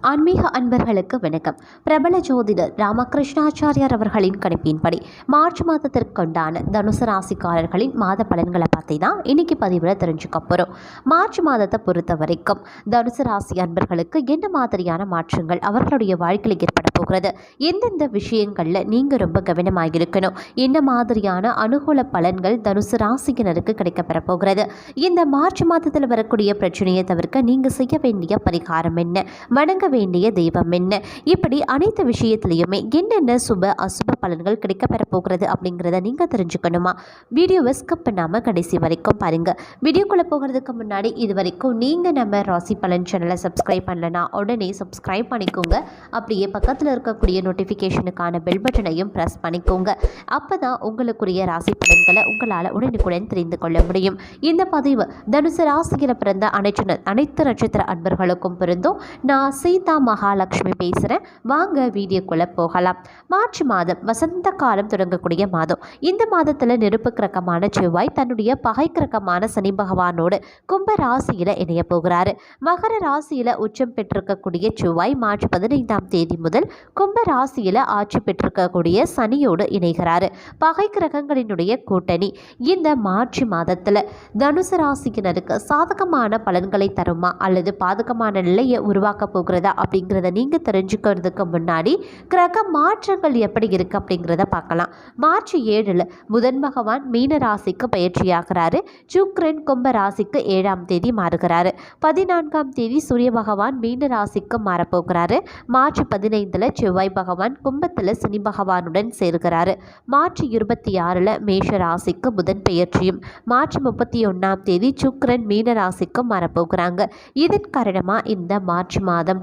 ஆன்மீக அன்பர்களுக்கு வணக்கம். பிரபல ஜோதிடர் ராமகிருஷ்ணாச்சாரியார் அவர்களின் கணிப்பின்படி மார்ச் மாதத்திற்குண்டான தனுசு ராசிக்காரர்களின் மாத பலன்களை பற்றி தான் இன்னைக்கு பதிவில் தெரிஞ்சுக்க போகிறோம் மார்ச் மாதத்தை பொறுத்த வரைக்கும் தனுசு ராசி அன்பர்களுக்கு என்ன மாதிரியான மாற்றங்கள் அவர்களுடைய வாழ்க்கையில் ஏற்பட போகிறது? எந்தெந்த விஷயங்களில் நீங்கள் ரொம்ப கவனமாக இருக்கணும்? என்ன மாதிரியான அனுகூல பலன்கள் தனுசு ராசியினருக்கு கிடைக்கப்பெற போகிறது? இந்த மார்ச் மாதத்தில் வரக்கூடிய பிரச்சனையை தவிர்க்க நீங்கள் செய்ய வேண்டிய பரிகாரம் என்ன? வணங்க வேண்டிய தெய்வம் என்ன? இப்படி அனைத்து விஷயத்துலையுமே என்னென்ன சுப அசுப பலன்கள் கிடைக்கப்பெற போகிறது அப்படிங்கிறத நீங்கள் தெரிஞ்சுக்கணுமா? வீடியோவை ஸ்கிப் பண்ணாமல் கடைசி வரைக்கும் பாருங்கள் வீடியோக்குள்ளே போகிறதுக்கு முன்னாடி இது வரைக்கும் நீங்கள் நம்ம ராசி பலன் சேனலை சப்ஸ்கிரைப் பண்ணலனா உடனே சப்ஸ்கிரைப் பண்ணிக்கோங்க. அப்படியே பக்கத்தில் இருக்கக்கூடிய நோட்டிஃபிகேஷனுக்கான பெல் பட்டனையும் ப்ரெஸ் பண்ணிக்கோங்க. அப்போ தான் உங்களுக்குரிய ராசி பலன்களை உங்களால் உடனுக்குடன் தெரிந்து கொள்ள முடியும். இந்த பதிவு தனுசு ராசியில் பிறந்த அனைத்து அனைத்து நட்சத்திர அன்பர்களுக்கும் பிறந்தும் நான் சீதா மகாலட்சுமி பேசுகிறேன் வாங்க வீடியோக்குள்ளே போகலாம். மார்ச் மாதம் வசந்த காலம் தொடங்கக்கூடிய மாதம். இந்த மாதத்தில் நெருப்பு கிரகமான செவ்வாய் தன்னுடைய பகை கிரகமான சனி பகவானோடு கும்ப ராசியில் இணைய போகிறாரு. மகர ராசியில் உச்சம் பெற்றிருக்கக்கூடிய செவ்வாய் மார்ச் பதினைந்தாம் தேதி முதல் கும்ப ராசியில் ஆட்சி பெற்றிருக்கக்கூடிய சனியோடு இணைகிறாரு. பகை கிரகங்களினுடைய கூட்டணி இந்த மார்ச் மாதத்தில். தனுசு ராசியினருக்கு சாதகமான பலன்களை தருமா அல்லது பாதகமான நிலையை உருவாக்க போகிறதா அப்படிங்கிறத நீங்கள் தெரிஞ்சுக்கிறதுக்கு முன்னாடி கிரக மாற்றங்கள் எப்படி இருக்குது அப்படிங்கிறத பார்க்கலாம். மார்ச் ஏழில் புதன் பகவான் மீன ராசிக்கு பயிற்சியாகிறாரு. சுக்ரன் கும்ப ராசிக்கு ஏழாம் தேதி மாறுகிறாரு. பதினான்காம் தேதி சூரிய பகவான் மீன ராசிக்கு மாறப்போகிறாரு. மார்ச் பதினைந்தில் செவ்வாய் பகவான் கும்பத்தில் சனி பகவானுடன் சேர்கிறாரு. மார்ச் இருபத்தி ஆறில் மேஷ ராசிக்கு புதன் பெயர்ச்சியும் மார்ச் முப்பத்தி ஒன்றாம் தேதி சுக்கிரன் மீன ராசிக்கு மாறப்போகிறாங்க. இதன் காரணமாக இந்த மார்ச் மாதம்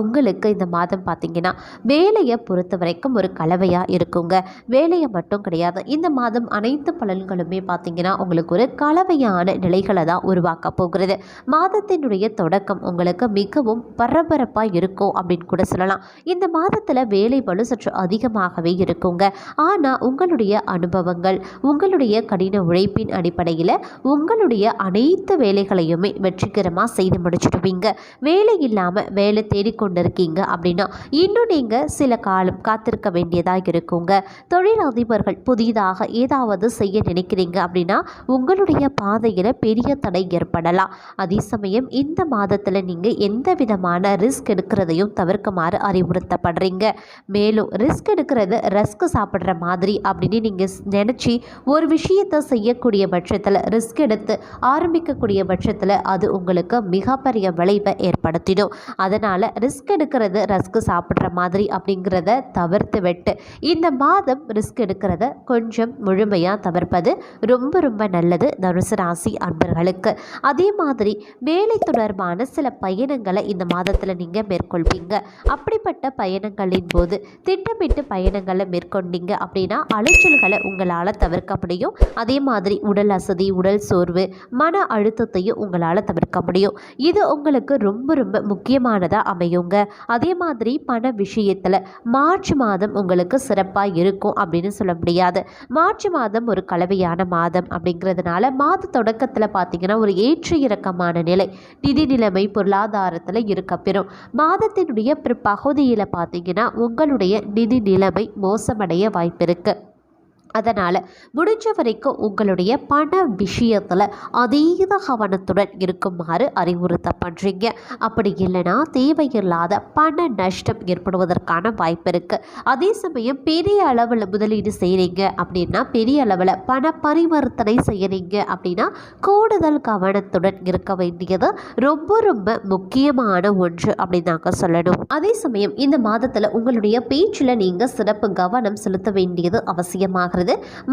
உங்களுக்கு இந்த மாதம் பார்த்தீங்கன்னா வேலையை பொறுத்த வரைக்கும் ஒரு கலவையாக இருக்குங்க. வேலையை மட்டும் கிடையாது. இந்த மாதம் அனைத்து பலன்களுமே பார்த்தீங்கன்னா உங்களுக்கு ஒரு கலவையான நிலைகளை தான் உருவாக்க போகிறது. மாதத்தினுடைய தொடக்கம் உங்களுக்கு மிகவும் பரபரப்பாக இருக்கும் அப்படின்னு கூட சொல்லலாம். இந்த மாதத்தில் வேலை பலு சற்று அதிகமாகவே இருக்குங்க. ஆனால் உங்களுடைய அனுபவங்கள் உங்களுடைய கடின உழைப்பின் அடிப்படையில் உங்களுடைய அனைத்து வேலைகளையுமே வெற்றிகரமாக செய்து முடிச்சிடுவீங்க. வேலை இல்லாமல் வேலை கொண்டிருக்கீங்க அப்படின்னா இன்னும் நீங்கள் சில காலம் காத்திருக்க வேண்டியதாக இருக்குங்க. தொழில் அதிபர்கள் புதிதாக ஏதாவது செய்ய நினைக்கிறீங்க அப்படின்னா உங்களுடைய பாதையில் பெரிய தடை ஏற்படலாம். அதே சமயம் இந்த மாதத்தில் நீங்கள் எந்த விதமான ரிஸ்க் எடுக்கிறதையும் தவிர்க்குமாறு அறிவுறுத்தப்படுறீங்க. மேலும் ரிஸ்க் எடுக்கிறது ரஸ்க் சாப்பிட்ற மாதிரி அப்படின்னு நீங்கள் நினச்சி ஒரு விஷயத்தை செய்யக்கூடிய பட்சத்தில் ரிஸ்க் எடுத்து ஆரம்பிக்கக்கூடிய பட்சத்தில் அது உங்களுக்கு மிகப்பெரிய விளைவை ஏற்படுத்திடும். அதனால் ரிஸ்க் எடுக்கிறது ரஸ்க் சாப்பிட்ற மாதிரி அப்படிங்கிறத தவிர்த்து விட்டு இந்த மாதம் ரிஸ்க் எடுக்கிறத கொஞ்சம் முழுமையாக தவிர்ப்பது ரொம்ப ரொம்ப நல்லது தனுசு ராசி அன்பர்களுக்கு. அதே மாதிரி வேலை தொடர்பான சில பயணங்களை இந்த மாதத்தில் நீங்கள் மேற்கொள்வீங்க. அப்படிப்பட்ட பயணங்களின் போது திட்டமிட்டு பயணங்களை மேற்கொண்டீங்க அப்படின்னா அலைச்சல்களை உங்களால் தவிர்க்க முடியும். அதே மாதிரி உடல் அசதி உடல் சோர்வு மன அழுத்தத்தையும் உங்களால் தவிர்க்க முடியும். இது உங்களுக்கு ரொம்ப ரொம்ப முக்கியமானதாக அமையும். அமையுங்க அதே மாதிரி பண விஷயத்தில் மார்ச் மாதம் உங்களுக்கு சிறப்பாக இருக்கும் அப்படின்னு சொல்ல முடியாது. மார்ச் மாதம் ஒரு கலவையான மாதம் அப்படிங்கிறதுனால மாத தொடக்கத்தில் பார்த்தீங்கன்னா ஒரு ஏற்று இறக்கமான நிலை நிதி நிலைமை பொருளாதாரத்தில் இருக்கப்பெறும் மாதத்தினுடைய பிற்பகுதியில் பார்த்தீங்கன்னா உங்களுடைய நிதி நிலைமை மோசமடைய வாய்ப்பிருக்கு. அதனால் முடிஞ்ச வரைக்கும் உங்களுடைய பண விஷயத்தில் அதீத கவனத்துடன் இருக்குமாறு அறிவுறுத்த பண்ணுறீங்க அப்படி இல்லைன்னா தேவையில்லாத பண நஷ்டம் ஏற்படுவதற்கான வாய்ப்பு இருக்குது அதே சமயம் பெரிய அளவில் முதலீடு செய்கிறீங்க அப்படின்னா பெரிய அளவில் பண பரிவர்த்தனை செய்கிறீங்க அப்படின்னா கூடுதல் கவனத்துடன் இருக்க வேண்டியது ரொம்ப ரொம்ப முக்கியமான ஒன்று அப்படின்னு நாங்கள் சொல்லணும். அதே சமயம் இந்த மாதத்தில் உங்களுடைய பேச்சில் நீங்கள் சிறப்பு கவனம் செலுத்த வேண்டியது அவசியமாகிறது.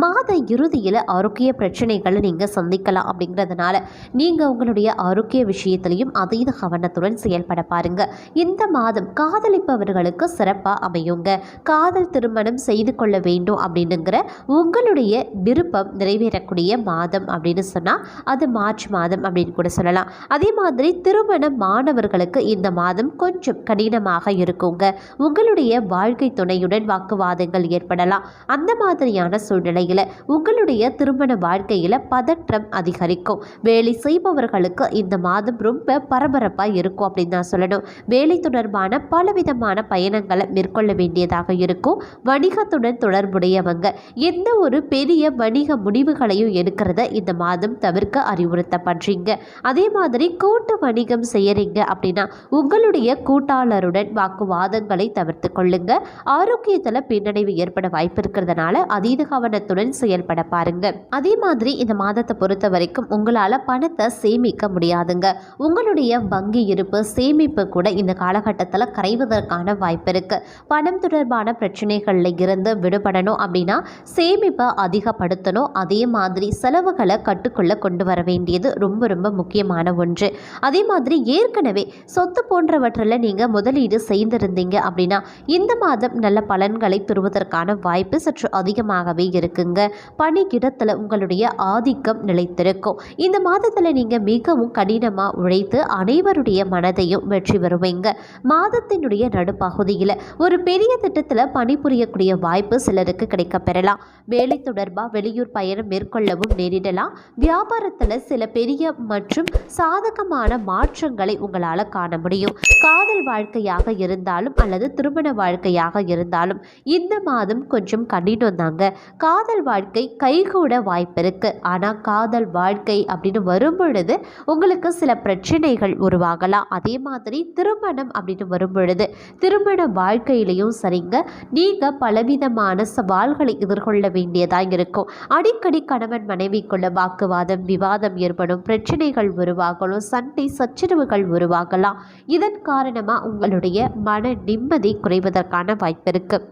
மாத இறுதியில் ஆரோக்கிய பிரச்சனைகளை நீங்கள் சந்திக்கலாம் அப்படிங்கிறதுனால நீங்கள் உங்களுடைய ஆரோக்கிய விஷயத்திலையும் அதீத கவனத்துடன் செயல்பட பாருங்க. இந்த மாதம் காதலிப்பவர்களுக்கு சிறப்பாக அமையுங்க. காதல் திருமணம் செய்து கொள்ள வேண்டும் அப்படின்னுங்கிற உங்களுடைய விருப்பம் நிறைவேறக்கூடிய மாதம் அப்படின்னு சொன்னால் அது மார்ச் மாதம் அப்படின்னு கூட சொல்லலாம். அதே மாதிரி திருமண மாணவர்களுக்கு இந்த மாதம் கொஞ்சம் கடினமாக இருக்குங்க. உங்களுடைய வாழ்க்கை துணையுடன் வாக்குவாதங்கள் ஏற்படலாம். அந்த மாதிரியான மாதிரியான சூழ்நிலையில் உங்களுடைய திருமண வாழ்க்கையில் பதற்றம் அதிகரிக்கும். வேலை செய்பவர்களுக்கு இந்த மாதம் ரொம்ப பரபரப்பாக இருக்கும் அப்படின்னு நான் சொல்லணும். வேலை தொடர்பான பலவிதமான பயணங்களை மேற்கொள்ள வேண்டியதாக இருக்கும். வணிகத்துடன் தொடர்புடையவங்க. எந்த ஒரு பெரிய வணிக முடிவுகளையும் எடுக்கிறத இந்த மாதம் தவிர்க்க அறிவுறுத்தப்படுறீங்க. அதே மாதிரி கூட்டு வணிகம் செய்யறீங்க அப்படின்னா உங்களுடைய கூட்டாளருடன் வாக்குவாதங்களை தவிர்த்து கொள்ளுங்க. ஆரோக்கியத்தில் பின்னடைவு ஏற்பட வாய்ப்பு இருக்கிறதுனால அதீத கவனத்துடன் செயல்பட பாருங்க. அதே மாதிரி இந்த மாதத்தை பொறுத்த வரைக்கும் உங்களால் பணத்தை சேமிக்க முடியாதுங்க. உங்களுடைய வங்கி இருப்பு சேமிப்பு கூட இந்த காலகட்டத்தில் கரைவதற்கான வாய்ப்பு இருக்கு. பணம் தொடர்பான பிரச்சனைகளில் இருந்து விடுபடணும் அப்படின்னா சேமிப்பை அதிகப்படுத்தணும். அதே மாதிரி செலவுகளை கட்டுக்குள்ள கொண்டு வர வேண்டியது ரொம்ப ரொம்ப முக்கியமான ஒன்று. அதே மாதிரி ஏற்கனவே சொத்து போன்றவற்றில் நீங்கள் முதலீடு செய்திருந்தீங்க அப்படின்னா இந்த மாதம் நல்ல பலன்களை பெறுவதற்கான வாய்ப்பு சற்று அதிகமாக அதிகமாகவே இருக்குங்க. பணியிடத்தில் உங்களுடைய ஆதிக்கம் நிலைத்திருக்கும். இந்த மாதத்தில் நீங்கள் மிகவும் கடினமாக உழைத்து அனைவருடைய மனதையும் வெற்றி பெறுவீங்க. மாதத்தினுடைய நடுப்பகுதியில் ஒரு பெரிய திட்டத்தில் பணிபுரியக்கூடிய வாய்ப்பு சிலருக்கு கிடைக்க பெறலாம் வேலை தொடர்பாக வெளியூர் பயணம் மேற்கொள்ளவும் நேரிடலாம். வியாபாரத்தில் சில பெரிய மற்றும் சாதகமான மாற்றங்களை உங்களால் காண முடியும். காதல் வாழ்க்கையாக இருந்தாலும் அல்லது திருமண வாழ்க்கையாக இருந்தாலும் இந்த மாதம் கொஞ்சம் கடினம் தாங்க. காதல் வாழ்க்கை கைகூட வாய்ப்பு இருக்குது ஆனால் காதல் வாழ்க்கை அப்படின்னு வரும்பொழுது உங்களுக்கு சில பிரச்சனைகள் உருவாகலாம். அதே மாதிரி திருமணம் அப்படின்னு வரும்பொழுது திருமண வாழ்க்கையிலையும் சரிங்க. நீங்கள் பலவிதமான சவால்களை எதிர்கொள்ள வேண்டியதாக இருக்கும். அடிக்கடி கணவன் மனைவிக்குள்ள வாக்குவாதம் விவாதம் ஏற்படும் பிரச்சனைகள் உருவாகலாம் சண்டை சச்சரவுகள் உருவாகலாம். இதன் காரணமாக உங்களுடைய மன நிம்மதி குறைவதற்கான வாய்ப்பு இருக்குது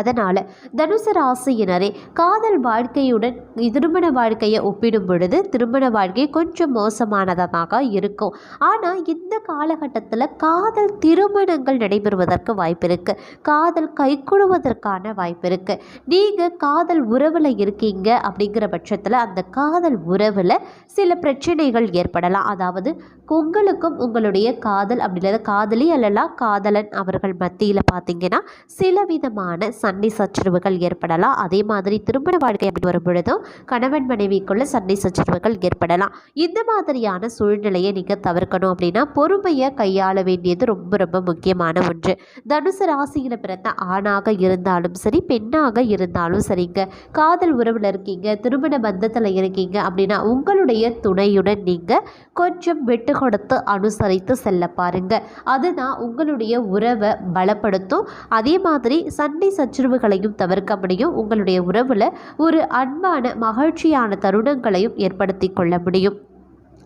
அதனால் தனுசு ராசியினரே காதல் வாழ்க்கையுடன் திருமண வாழ்க்கையை ஒப்பிடும் பொழுது திருமண வாழ்க்கை கொஞ்சம் மோசமானதாக இருக்கும். ஆனால் இந்த காலகட்டத்தில் காதல் திருமணங்கள் நடைபெறுவதற்கு வாய்ப்பு இருக்குது காதல் கைகொடுவதற்கான வாய்ப்பு இருக்குது நீங்கள் காதல் உறவில் இருக்கீங்க அப்படிங்கிற பட்சத்தில் அந்த காதல் உறவில் சில பிரச்சனைகள் ஏற்படலாம். அதாவது உங்களுக்கும் உங்களுடைய காதல் அப்படின்றத காதலி அல்லலாம் காதலன் அவர்கள் மத்தியில் பார்த்தீங்கன்னா சில விதமான சண்டை சச்சரவுகள் ஏற்படலாம். அதே மாதிரி திருமண வாழ்க்கை அப்படின்னு வரும் பொழுதும் கணவன் மனைவிக்குள்ள சண்டை சச்சரவுகள் ஏற்படலாம். இந்த மாதிரியான சூழ்நிலையை நீங்கள் தவிர்க்கணும் அப்படின்னா பொறுமையை கையாள வேண்டியது ரொம்ப ரொம்ப முக்கியமான ஒன்று. தனுசு ராசியில் பிறந்த ஆணாக இருந்தாலும் சரி பெண்ணாக இருந்தாலும் சரிங்க. காதல் உறவில் இருக்கீங்க திருமண பந்தத்தில் இருக்கீங்க அப்படின்னா உங்களுடைய துணையுடன் நீங்கள் கொஞ்சம் விட்டு கொடுத்து அனுசரித்து செல்ல பாருங்க. அதுதான் உங்களுடைய உறவை பலப்படுத்தும். அதே மாதிரி சண்டை சச்சரவுகளையும் தவிர்க்க முடியும் உங்களுடைய உறவில் ஒரு அன்பான மகிழ்ச்சியான தருணங்களையும் ஏற்படுத்தி கொள்ள முடியும்.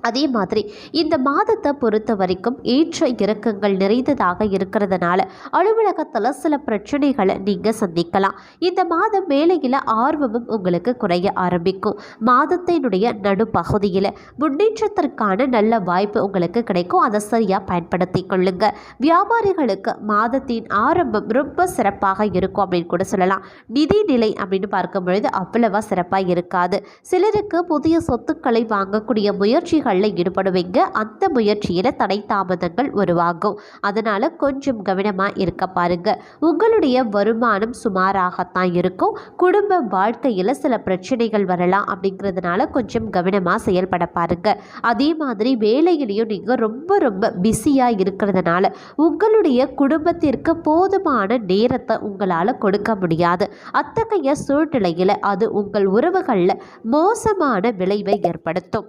அதே மாதிரி இந்த மாதத்தை பொறுத்த வரைக்கும் ஏற்ற இறக்கங்கள் நிறைந்ததாக இருக்கிறதுனால அலுவலகத்தில் சில பிரச்சனைகளை நீங்கள் சந்திக்கலாம். இந்த மாதம் வேலையில் ஆர்வமும் உங்களுக்கு குறைய ஆரம்பிக்கும். மாதத்தினுடைய நடுப்பகுதியில் முன்னேற்றத்திற்கான நல்ல வாய்ப்பு உங்களுக்கு கிடைக்கும். அதை சரியாக பயன்படுத்தி கொள்ளுங்க. வியாபாரிகளுக்கு மாதத்தின் ஆரம்பம் ரொம்ப சிறப்பாக இருக்கும் அப்படின்னு கூட சொல்லலாம். நிதி நிலை அப்படின்னு பார்க்கும் பொழுது அவ்வளவா சிறப்பாக இருக்காது. சிலருக்கு புதிய சொத்துக்களை வாங்கக்கூடிய முயற்சிகள் செயல்களில் ஈடுபடுவீங்க. அந்த முயற்சியில் தடை தாமதங்கள் உருவாகும். அதனால் கொஞ்சம் கவனமாக இருக்க பாருங்க. உங்களுடைய வருமானம் சுமாராகத்தான் இருக்கும். குடும்ப வாழ்க்கையில் சில பிரச்சனைகள் வரலாம் அப்படிங்கிறதுனால கொஞ்சம் கவனமாக செயல்பட பாருங்க. அதே மாதிரி வேலையிலையும் நீங்கள் ரொம்ப ரொம்ப பிஸியாக இருக்கிறதுனால உங்களுடைய குடும்பத்திற்கு போதுமான நேரத்தை உங்களால் கொடுக்க முடியாது. அத்தகைய சூழ்நிலையில் அது உங்கள் உறவுகளில் மோசமான விளைவை ஏற்படுத்தும்.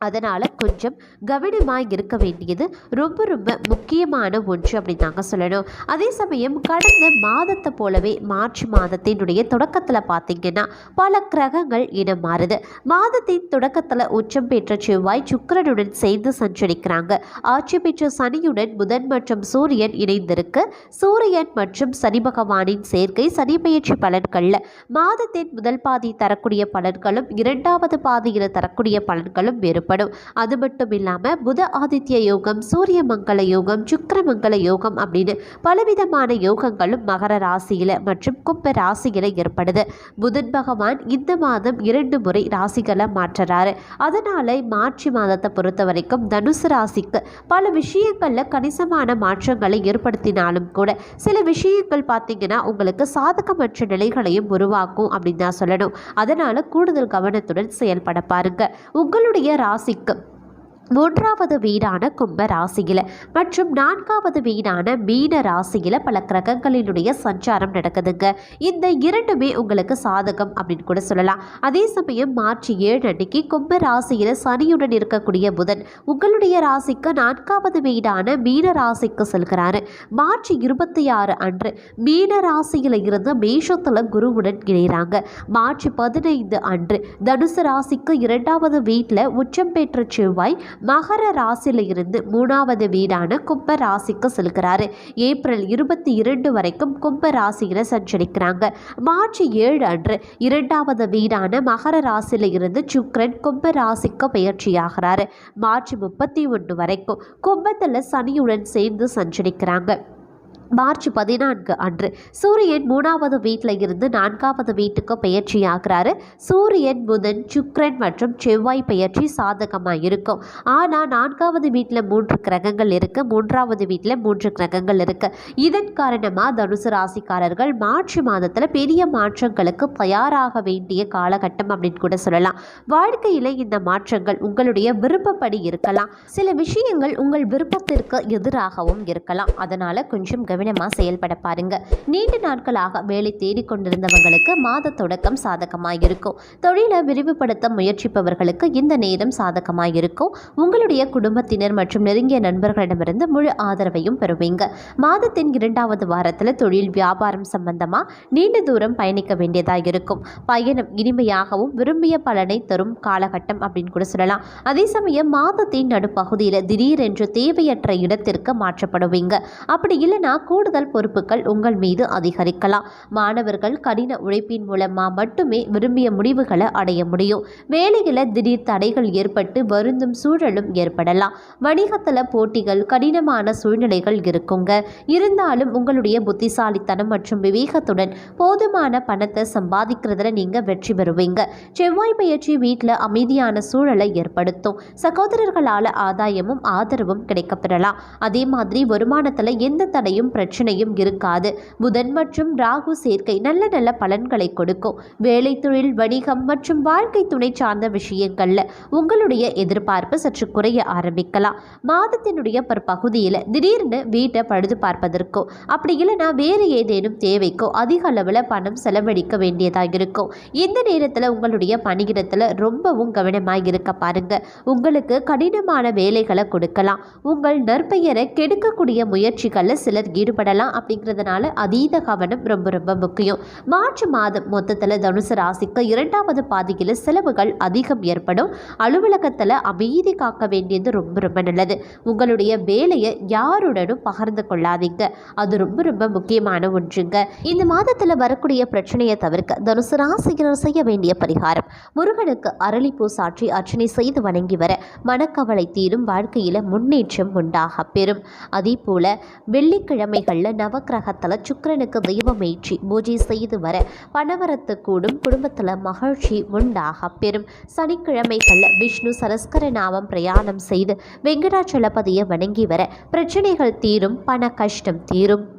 அதனால் கொஞ்சம் கவனமாக இருக்க வேண்டியது ரொம்ப ரொம்ப முக்கியமான ஒன்று அப்படின்னு நாங்கள் சொல்லணும். அதே சமயம் கடந்த மாதத்தை போலவே மார்ச் மாதத்தினுடைய தொடக்கத்தில் பார்த்திங்கன்னா பல கிரகங்கள் இனம் மாறுது. மாதத்தின் தொடக்கத்தில் உச்சம் பெற்ற செவ்வாய் சுக்கரனுடன் சேர்ந்து சஞ்சரிக்கிறாங்க. ஆட்சி பெற்ற சனியுடன் புதன் மற்றும் சூரியன் இணைந்திருக்கு. சூரியன் மற்றும் சனி பகவானின் சேர்க்கை சனி பயிற்சி பலன்களில் மாதத்தின் முதல் பாதி தரக்கூடிய பலன்களும் இரண்டாவது பாதியில் தரக்கூடிய பலன்களும் வேறுபடும் ஏற்படும் அது மட்டும் இல்லாமல் புத ஆதித்ய யோகம் சூரிய மங்கள யோகம் சுக்கிரமங்கல யோகம் அப்படின்னு பலவிதமான யோகங்களும் மகர ராசியில் மற்றும் கும்ப ராசியில் ஏற்படுது. புதன் பகவான் இந்த மாதம் இரண்டு முறை ராசிகளை மாற்றுறாரு. அதனால மார்ச் மாதத்தை பொறுத்த வரைக்கும் தனுசு ராசிக்கு பல விஷயங்களில் கணிசமான மாற்றங்களை ஏற்படுத்தினாலும் கூட சில விஷயங்கள் பார்த்தீங்கன்னா உங்களுக்கு சாதகமற்ற நிலைகளையும் உருவாக்கும் அப்படின்னு தான் சொல்லணும். அதனால கூடுதல் கவனத்துடன் செயல்பட பாருங்க. உங்களுடைய ராசிக்கு மூன்றாவது வீடான கும்ப ராசியில் மற்றும் நான்காவது வீடான மீன ராசியில் பல கிரகங்களினுடைய சஞ்சாரம் நடக்குதுங்க. இந்த இரண்டுமே உங்களுக்கு சாதகம் அப்படின்னு கூட சொல்லலாம். அதே சமயம் மார்ச் ஏழு அன்னைக்கு கும்ப ராசியில் சனியுடன் இருக்கக்கூடிய புதன் உங்களுடைய ராசிக்கு நான்காவது வீடான மீன ராசிக்கு செல்கிறாரு. மார்ச் இருபத்தி ஆறு அன்று மீன ராசியில் இருந்து மேஷத்தில் குருவுடன் இணைகிறாங்க. மார்ச் பதினைந்து அன்று தனுசு ராசிக்கு இரண்டாவது வீட்டில் உச்சம் பெற்ற செவ்வாய் மகர ராசியில இருந்து மூணாவது வீடான கும்ப ராசிக்கு செல்கிறாரு. ஏப்ரல் இருபத்தி இரண்டு வரைக்கும் கும்ப ராசியில சஞ்சரிக்கிறாங்க. மார்ச் ஏழு அன்று இரண்டாவது வீடான மகர ராசியில இருந்து சுக்ரன் கும்ப ராசிக்கு பயிற்சியாகிறாரு. மார்ச் முப்பத்தி ஒன்று வரைக்கும் கும்பத்தில் சனியுடன் சேர்ந்து சஞ்சரிக்கிறாங்க. மார்ச் பதினான்கு அன்று. சூரியன் மூணாவது வீட்டில் இருந்து நான்காவது வீட்டுக்கு பெயர்ச்சியாகிறாரு. சூரியன் புதன் சுக்ரன் மற்றும் செவ்வாய் பெயர்ச்சி சாதகமாக இருக்கும். ஆனால் நான்காவது வீட்டில் மூன்று கிரகங்கள் இருக்குது மூன்றாவது வீட்டில் மூன்று கிரகங்கள் இருக்குது இதன் காரணமாக தனுசு ராசிக்காரர்கள் மார்ச் மாதத்தில் பெரிய மாற்றங்களுக்கு தயாராக வேண்டிய காலகட்டம் அப்படின்னு கூட சொல்லலாம். வாழ்க்கையில் இந்த மாற்றங்கள் உங்களுடைய விருப்பப்படி இருக்கலாம். சில விஷயங்கள் உங்கள் விருப்பத்திற்கு எதிராகவும் இருக்கலாம். அதனால் கொஞ்சம் கவனமாக செயல்பட பாருங்க. நீண்ட நாட்களாக வேலை தேடிக்கொண்டிருந்தவங்களுக்கு மாத தொடக்கம் சாதகமாக இருக்கும் தொழிலை விரிவுபடுத்த முயற்சிப்பவர்களுக்கு இந்த நேரம் சாதகமாக இருக்கும் உங்களுடைய குடும்பத்தினர் மற்றும் நெருங்கிய நண்பர்களிடமிருந்து முழு ஆதரவையும் பெறுவீங்க. மாதத்தின் இரண்டாவது வாரத்தில் தொழில் வியாபாரம் சம்பந்தமாக நீண்ட தூரம் பயணிக்க வேண்டியதாக இருக்கும் பயணம் இனிமையாகவும் விரும்பிய பலனை தரும் காலகட்டம் அப்படின்னு கூட சொல்லலாம். அதே சமயம் மாதத்தின் நடுப்பகுதியில் திடீரென்று தேவையற்ற இடத்திற்கு மாற்றப்படுவீங்க. அப்படி இல்லைன்னா கூடுதல் பொறுப்புகள் உங்கள் மீது அதிகரிக்கலாம். மாணவர்கள் கடின உழைப்பின் மூலமாக மட்டுமே விரும்பிய முடிவுகளை அடைய முடியும். வேலையில் திடீர் தடைகள் ஏற்பட்டு வருந்தும் சூழலும் ஏற்படலாம். வணிகத்தில் போட்டிகள் கடினமான சூழ்நிலைகள் இருக்குங்க. இருந்தாலும் உங்களுடைய புத்திசாலித்தனம் மற்றும் விவேகத்துடன் போதுமான பணத்தை சம்பாதிக்கிறதுல நீங்கள் வெற்றி பெறுவீங்க. செவ்வாய் பயிற்சி வீட்டில் அமைதியான சூழலை ஏற்படுத்தும். சகோதரர்களால் ஆதாயமும் ஆதரவும் கிடைக்கப்பெறலாம். அதே மாதிரி வருமானத்தில் எந்த தடையும் பிரச்சனையும் இருக்காது. புதன் மற்றும் ராகு சேர்க்கை நல்ல நல்ல பலன்களை கொடுக்கும். வேலை தொழில் வணிகம் மற்றும் வாழ்க்கை துணை சார்ந்த விஷயங்கள்ல உங்களுடைய எதிர்பார்ப்பு சற்று குறைய ஆரம்பிக்கலாம். மாதத்தினுடைய பகுதியில் திடீர்னு வீட்டை பழுது பார்ப்பதற்கோ அப்படி இல்லைனா வேறு ஏதேனும் தேவைக்கோ அதிக அளவில் பணம் செலவழிக்க வேண்டியதாக இருக்கும். இந்த நேரத்தில் உங்களுடைய பணியிடத்தில் ரொம்பவும் கவனமாக இருக்க பாருங்க. உங்களுக்கு கடினமான வேலைகளை கொடுக்கலாம். உங்கள் நற்பெயரை கெடுக்கக்கூடிய முயற்சிகளில் சிலர் ஈடுபடலாம் அப்படிங்கிறதுனால அதீத கவனம் ரொம்ப ரொம்ப முக்கியம். மார்ச் மாதம் மொத்தத்தில் தனுசு ராசிக்கு இரண்டாவது பாதியில் செலவுகள் அதிகம் ஏற்படும். அலுவலகத்தில் அமைதி காக்க வேண்டியது ரொம்ப ரொம்ப நல்லது. உங்களுடைய வேலையை யாருடனும் பகிர்ந்து கொள்ளாதீங்க. அது ரொம்ப ரொம்ப முக்கியமான ஒன்றுங்க. இந்த மாதத்தில் வரக்கூடிய பிரச்சனையை தவிர்க்க தனுசு ராசியினர் செய்ய வேண்டிய பரிகாரம். முருகனுக்கு அரளிப்பூ சாற்றி அர்ச்சனை செய்து வணங்கி வர மனக்கவலை தீரும் வாழ்க்கையில் முன்னேற்றம் உண்டாக பெறும். அதே போல வெள்ளிக்கிழமை வெள்ளிக்கிழமைகளில் நவக்கிரகத்தில் சுக்கிரனுக்கு தெய்வம் ஏற்றி பூஜை செய்து வர பணவரத்து கூடும் குடும்பத்தில் மகிழ்ச்சி உண்டாக பெறும். சனிக்கிழமைகளில் விஷ்ணு சரஸ்கர நாமம் பிரயாணம் செய்து வெங்கடாச்சலபதியை வணங்கி வர பிரச்சனைகள் தீரும் பண கஷ்டம் தீரும்.